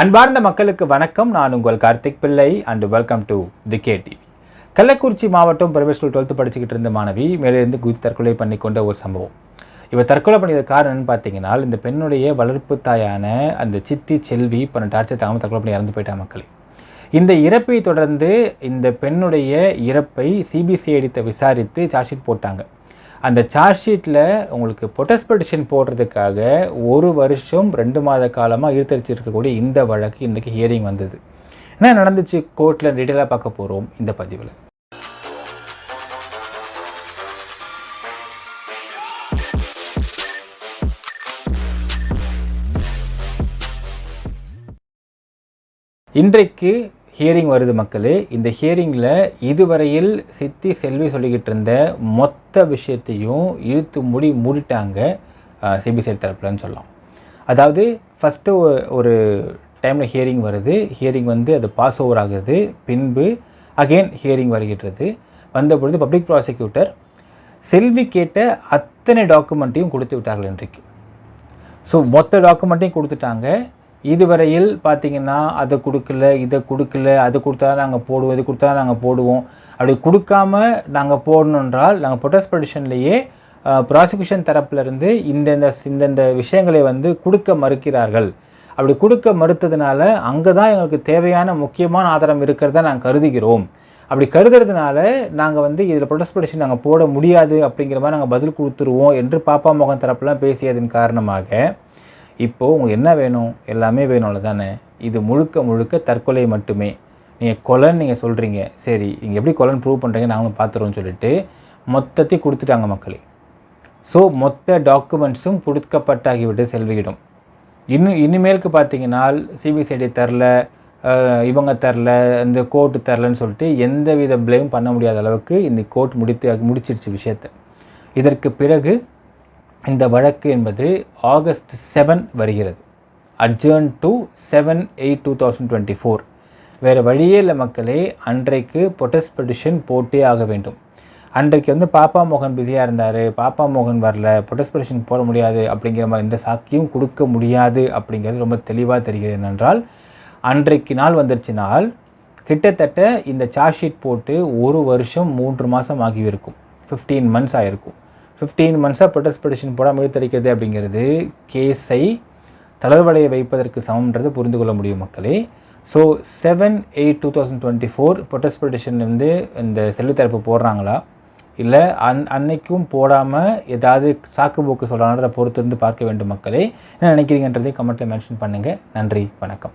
அன்பார்ந்த மக்களுக்கு வணக்கம். நான் உங்கள் Karthik Pillai and welcome to the K TV Kallakurichi மாவட்டம் பிரைவேட் ஸ்கூல் டுவெல்த்து படிச்சுக்கிட்டு இருந்த மாணவி மேலிருந்து குதி தற்கொலை பண்ணிக்கொண்ட ஒரு சம்பவம். இவர் தற்கொலை பண்ணியது காரணம்னு பார்த்தீங்கன்னா இந்த பெண்ணுடைய வளர்ப்பு தாயான அந்த சித்தி செல்வி பண்ண டார்ச்சர் தாங்க தற்கொலை பண்ணி இறந்து போயிட்டா மக்களே. இந்த இறப்பை தொடர்ந்து இந்த பெண்ணுடைய இறப்பை சிபிசிஐடி விசாரித்து சார்ஜ் ஷீட் போட்டாங்க. அந்த சார்ஜ் ஷீட்டில் உங்களுக்கு பொட்டஸ்பெடிஷன் போடுறதுக்காக ஒரு வருஷம் ரெண்டு மாத காலமாக இழுத்தரிச்சிருக்கக்கூடிய இந்த வழக்கு இன்றைக்கி ஹியரிங் வந்தது. என்ன நடந்துச்சு? கோர்ட்டில் டீட்டெயிலாக பார்க்க போகிறோம் இந்த பதிவில். இன்றைக்கு ஹியரிங் வருது மக்களே. இந்த ஹியரிங்கில் இதுவரையில் சித்தி செல்வி சொல்லிக்கிட்டு இருந்த மொத்த விஷயத்தையும் இழுத்து மூடி மூடிட்டாங்க சிபிசிஐ தரப்புலன்னு சொல்லலாம். அதாவது ஃபஸ்ட்டு ஒரு டைமில் ஹியரிங் வருது. ஹியரிங் வந்து அது பாஸ் ஓவர் ஆகுது. பின்பு அகெயின் ஹியரிங் வருகின்றது. வந்த பொழுது பப்ளிக் ப்ராசிக்யூட்டர் செல்வி கேட்ட அத்தனை டாக்குமெண்ட்டையும் கொடுத்து விட்டார்கள் இன்றைக்கு. ஸோ மொத்த டாக்குமெண்ட்டையும் கொடுத்துட்டாங்க. இதுவரையில் பார்த்தீங்கன்னா அதை கொடுக்கல இதை கொடுக்கல அது கொடுத்தா நாங்கள் போடுவோம் இது கொடுத்தா நாங்கள் போடுவோம். அப்படி கொடுக்காம நாங்கள் போடணுன்றால் நாங்கள் ப்ரொட்டஸ்ட் பெடிஷன்லேயே ப்ராசிக்யூஷன் தரப்பிலிருந்து இந்தந்த இந்தந்த விஷயங்களை வந்து கொடுக்க மறுக்கிறார்கள். அப்படி கொடுக்க மறுத்ததுனால அங்கே தான் எங்களுக்கு தேவையான முக்கியமான ஆதாரம் இருக்கிறதா நாங்கள் கருதுகிறோம். அப்படி கருதுறதுனால நாங்கள் வந்து இதில் ப்ரொடெஸ்ட் பெடிஷன் நாங்கள் போட முடியாது அப்படிங்கிற மாதிரி நாங்கள் பதில் கொடுத்துருவோம் என்று பாப்பா மோகன் தரப்புலாம் பேசியதன் காரணமாக இப்போது உங்களுக்கு என்ன வேணும்? எல்லாமே வேணும்ல தானே இது முழுக்க முழுக்க தற்கொலை மட்டுமே. நீங்கள் கொலைன்னு நீங்கள் சொல்கிறீங்க சரி நீங்கள் எப்படி கொலைன்னு ப்ரூவ் பண்ணுறீங்க நாங்களும் பார்த்துருவோம்னு சொல்லிட்டு மொத்தத்தையும் கொடுத்துட்டாங்க மக்களே. ஸோ மொத்த டாக்குமெண்ட்ஸும் கொடுக்கப்பட்டாகிவிட்டு செல்விடும் இன்னும் இனிமேலுக்கு பார்த்தீங்கன்னா சிபிசிஐடி தரல இவங்க தரல இந்த கோர்ட்டு தரலன்னு சொல்லிட்டு எந்த வித பிளேம் பண்ண முடியாத அளவுக்கு இந்த கோர்ட் முடித்து முடிச்சிருச்சு விஷயத்தை. இதற்கு பிறகு இந்த வழக்கு என்பது ஆகஸ்ட் செவன் வருகிறது. Adjourn to seven eight two thousand twenty four வேறு வழியே இல்லை மக்களே அன்றைக்கு பொட்டஸ் பெடிஷன் போட்டே ஆக வேண்டும். அன்றைக்கு வந்து பாப்பா மோகன் பிஸியாக இருந்தார் பாப்பா மோகன் வரல பொட்டஸ் பெடிஷன் போட முடியாது அப்படிங்கிற மாதிரி எந்த சாக்கியும் கொடுக்க முடியாது அப்படிங்கிறது ரொம்ப தெளிவாக தெரிகிறது என்னென்றால் அன்றைக்கு நாள் வந்துருச்சுனால் கிட்டத்தட்ட இந்த சார்ஜ் ஷீட் போட்டு ஒரு வருஷம் மூன்று மாதம் ஆகியிருக்கும். ஃபிஃப்டீன் மந்த்ஸ் ஆகிருக்கும் ஃபிஃப்டீன் மந்த்ஸாக ப்ரொட்டஸ்ட் பெடிஷன் போடாமல் இழுத்தடிக்கிறது அப்படிங்கிறது கேஸை தளர்வடைய வைப்பதற்கு சமம்ன்றது புரிந்து கொள்ள முடியும் மக்களே. So seven eight two thousand twenty four protest petition வந்து இந்த செல்லுத்தரப்பு போடுறாங்களா? இல்லை அன் அன்னைக்கும் போடாமல் ஏதாவது சாக்கு போக்கு சொல்கிறான்றதை பொறுத்திருந்து பார்க்க வேண்டும் மக்களே. என்ன நினைக்கிறீங்கன்றதையும் கமெண்ட்டில் மென்ஷன் பண்ணுங்கள் நன்றி வணக்கம்.